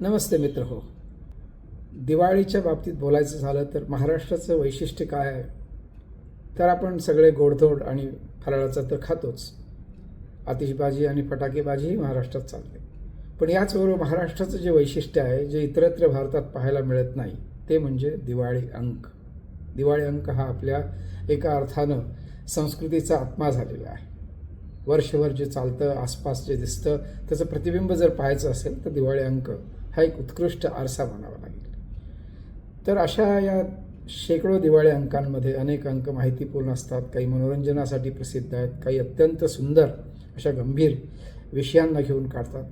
नमस्ते मित्र हो. दिवाळीच्या बाबतीत बोलायचं झालं तर महाराष्ट्राचं वैशिष्ट्य काय आहे? तर आपण सगळे गोडधोड आणि फराळाचं तर खातोच. आतिषबाजी आणि फटाकेबाजीही महाराष्ट्रात चालते. पण याचबरोबर महाराष्ट्राचं जे वैशिष्ट्य आहे जे इतरत्र भारतात पाहायला मिळत नाही ते म्हणजे दिवाळी अंक. दिवाळी अंक हा आपल्या एका अर्थानं संस्कृतीचा आत्मा झालेला आहे. वर्षभर जे चालतं आसपास जे दिसतं त्याचं प्रतिबिंब जर पाहायचं असेल तर दिवाळी अंक हा एक उत्कृष्ट आरसा म्हणावा लागेल. तर अशा या शेकडो दिवाळी अंकांमध्ये अनेक अंक माहितीपूर्ण असतात काही मनोरंजनासाठी प्रसिद्ध आहेत काही अत्यंत सुंदर अशा गंभीर विषयांना घेऊन काढतात.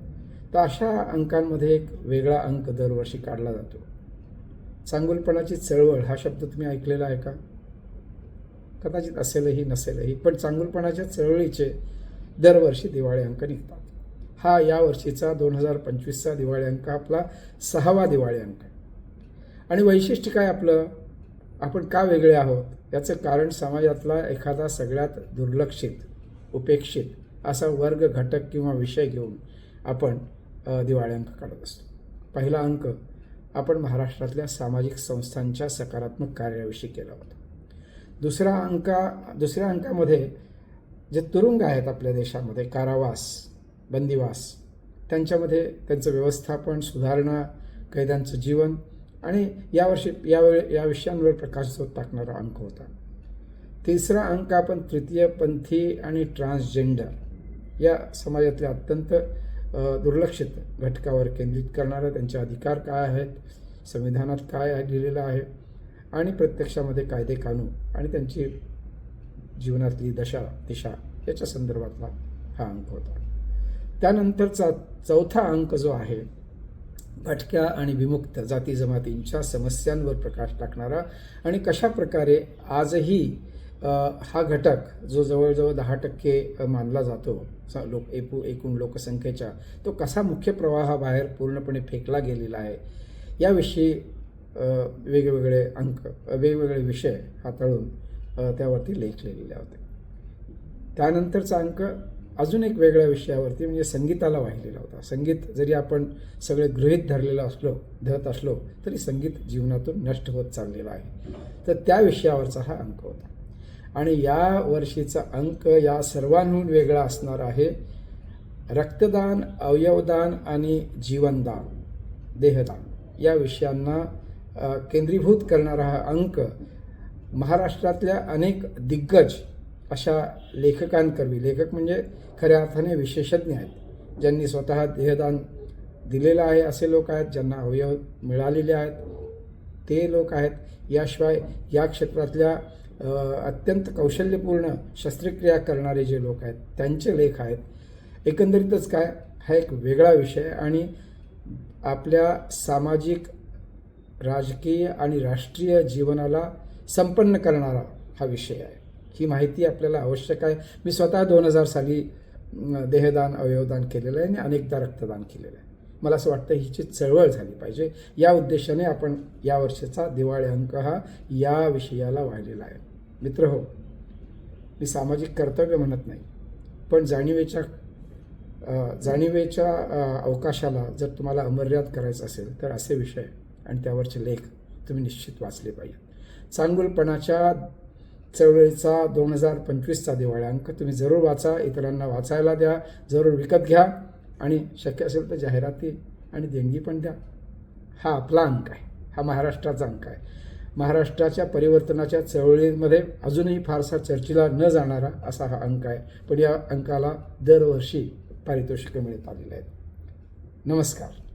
तर अशा अंकांमध्ये एक वेगळा अंक दरवर्षी काढला जातो. चांगुलपणाची चळवळ हा शब्द तुम्ही ऐकलेला आहे का? कदाचित असेलही नसेलही पण चांगुलपणाच्या चळवळीचे दरवर्षी दिवाळी अंक निघतात. हा या वर्षीचा दोन हजार पंचवीसचा दिवाळी अंक आपला सहावा दिवाळी अंक. आहे आणि वैशिष्ट्य काय आपलं? आपण का वेगळे आहोत? याचं कारण समाजातला एखादा सगळ्यात दुर्लक्षित उपेक्षित असा वर्ग घटक किंवा विषय घेऊन आपण दिवाळी अंक काढत असतो. पहिला अंक आपण महाराष्ट्रातल्या सामाजिक संस्थांच्या सकारात्मक कार्याविषयी केला होता. दुसरा अंका दुसऱ्या अंकामध्ये जे तुरुंग आहेत आपल्या देशामध्ये कारावास बंदिवास. त्यांच्यामध्ये त्यांचं व्यवस्थापन सुधारणा कैद्यांचं जीवन आणि यावर्षी यावेळी या विषयांवर प्रकाशझोत टाकणारा अंक होता. तिसरा अंक आपण तृतीयपंथी आणि ट्रान्सजेंडर या समाजातल्या अत्यंत दुर्लक्षित घटकावर केंद्रित करणारा त्यांचे अधिकार काय आहेत संविधानात काय आहे लिहिलेलं आहे आणि प्रत्यक्षामध्ये कायदे कानून आणि त्यांची जीवनातली दशा दिशा याच्या संदर्भातला हा अंक होता. त्यानंतरचा चौथा अंक जो आहे भटक्या आणि विमुक्त जाती जमातींच्या समस्यांवर प्रकाश टाकणारा आणि कशा प्रकारे आजही हा घटक जो जवळजवळ दहा टक्के मानला जातो लोक एकू एकूण लोकसंख्येच्या तो कसा मुख्य प्रवाहाबाहेर पूर्णपणे फेकला गेलेला आहे याविषयी वेगवेगळे अंक वेगवेगळे विषय हाताळून त्यावरती लेख लिहिलेले होते. त्यानंतरचा अंक अजून एक वेगळ्या विषयावरती म्हणजे संगीताला वाहिलेला होता. संगीत जरी आपण सगळे गृहीत धरलेलं असलो धरत असलो तरी संगीत जीवनातून नष्ट होत चाललेलं आहे. तर त्या विषयावरचा हा अंक होता. आणि या वर्षीचा अंक या सर्वांहून वेगळा असणार आहे. रक्तदान अवयवदान आणि जीवनदान देहदान या विषयांना केंद्रीभूत करणारा हा अंक महाराष्ट्रातल्या अनेक दिग्गज अशा लेखकांकरवी लेखक म्हणजे खऱ्या अर्थाने विशेषज्ञ आहेत ज्यांनी स्वतः देहदान दिलेलं आहे असे लोक आहेत ज्यांना अवयव मिळालेले आहेत. ते लोक आहेत. याशिवाय या क्षेत्रातल्या अत्यंत कौशल्यपूर्ण शस्त्रक्रिया करणारे जे लोक आहेत त्यांचे लेख आहेत. एकंदरीतच काय हा एक वेगळा विषय आणि आपल्या सामाजिक राजकीय आणि राष्ट्रीय जीवनाला संपन्न करणारा हा विषय आहे. ही माहिती आपल्याला आवश्यक आहे. मी स्वतः दोन हजार साली देहदान अवयवदान केलेलं आहे आणि अनेकदा रक्तदान केलेलं आहे. मला असं वाटतं हिची चळवळ झाली पाहिजे. या उद्देशाने आपण या वर्षाचा दिवाळी अंक हा या विषयाला वाहिलेला आहे. मित्र हो मी सामाजिक कर्तव्य म्हणत नाही पण जाणीवेच्या जाणीवेच्या अवकाशाला जर तुम्हाला अमर्याद करायचं असेल तर असे विषय आणि त्यावरचे लेख तुम्ही निश्चित वाचले पाहिजे चांगुलपणाच्या चळवळीचा दोन हजार पंचवीसचा दिवाळी अंक तुम्ही जरूर वाचा इतरांना वाचायला द्या जरूर विकत घ्या आणि शक्य असेल तर जाहिराती आणि देणगी पण द्या. हा आपला अंक आहे. हा महाराष्ट्राचा अंक आहे. महाराष्ट्राच्या परिवर्तनाच्या चळवळीमध्ये अजूनही फारसा चर्चेला न जाणारा असा हा अंक आहे. पण या अंकाला दरवर्षी पारितोषिकं मिळत आलेली आहेत. नमस्कार.